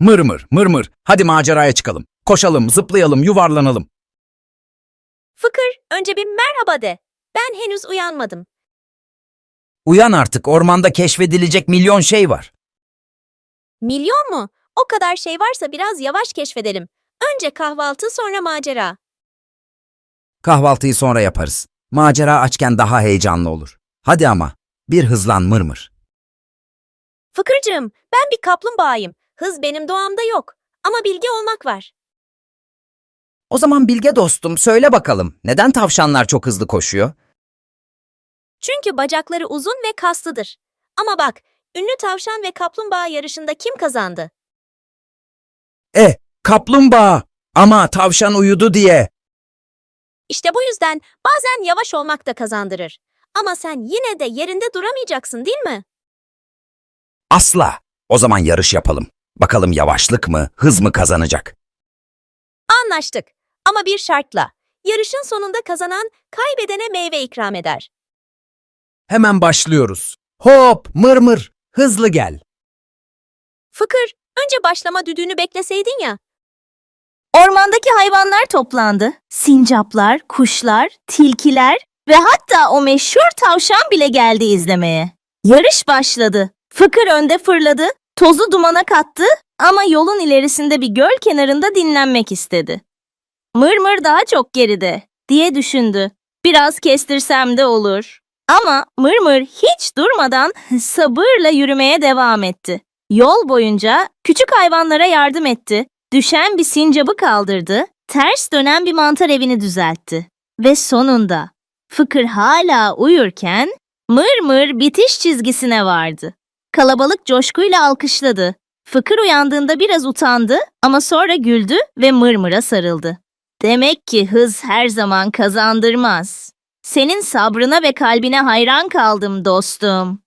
Mır mır, mır mır. Hadi maceraya çıkalım. Koşalım, zıplayalım, yuvarlanalım. Fıkır, önce bir merhaba de. Ben henüz uyanmadım. Uyan artık, ormanda keşfedilecek milyon şey var. Milyon mu? O kadar şey varsa biraz yavaş keşfedelim. Önce kahvaltı sonra macera. Kahvaltıyı sonra yaparız. Macera açken daha heyecanlı olur. Hadi ama, bir hızlan mır mır. Fıkırcığım, ben bir kaplumbağayım. Hız benim doğamda yok. Ama bilgi olmak var. O zaman Bilge dostum, söyle bakalım, neden tavşanlar çok hızlı koşuyor? Çünkü bacakları uzun ve kaslıdır. Ama bak, ünlü tavşan ve kaplumbağa yarışında kim kazandı? E, kaplumbağa. Ama tavşan uyudu diye. İşte bu yüzden bazen yavaş olmak da kazandırır. Ama sen yine de yerinde duramayacaksın değil mi? Asla. O zaman yarış yapalım. Bakalım yavaşlık mı, hız mı kazanacak? Anlaştık. Ama bir şartla. Yarışın sonunda kazanan kaybedene meyve ikram eder. Hemen başlıyoruz. Hop, mır mır, hızlı gel. Fıkır, önce başlama düdüğünü bekleseydin ya. Ormandaki hayvanlar toplandı. Sincaplar, kuşlar, tilkiler ve hatta o meşhur tavşan bile geldi izlemeye. Yarış başladı. Fıkır önde fırladı, tozu dumana kattı ama yolun ilerisinde bir göl kenarında dinlenmek istedi. Mırmır daha çok geride diye düşündü. Biraz kestirsem de olur. Ama Mırmır hiç durmadan sabırla yürümeye devam etti. Yol boyunca küçük hayvanlara yardım etti Düşen bir sincabı kaldırdı, ters dönen bir mantar evini düzeltti. Ve sonunda Fıkır hala uyurken mır mır bitiş çizgisine vardı. Kalabalık coşkuyla alkışladı. Fıkır uyandığında biraz utandı ama sonra güldü ve mırmıra sarıldı. Demek ki hız her zaman kazandırmaz. Senin sabrına ve kalbine hayran kaldım dostum.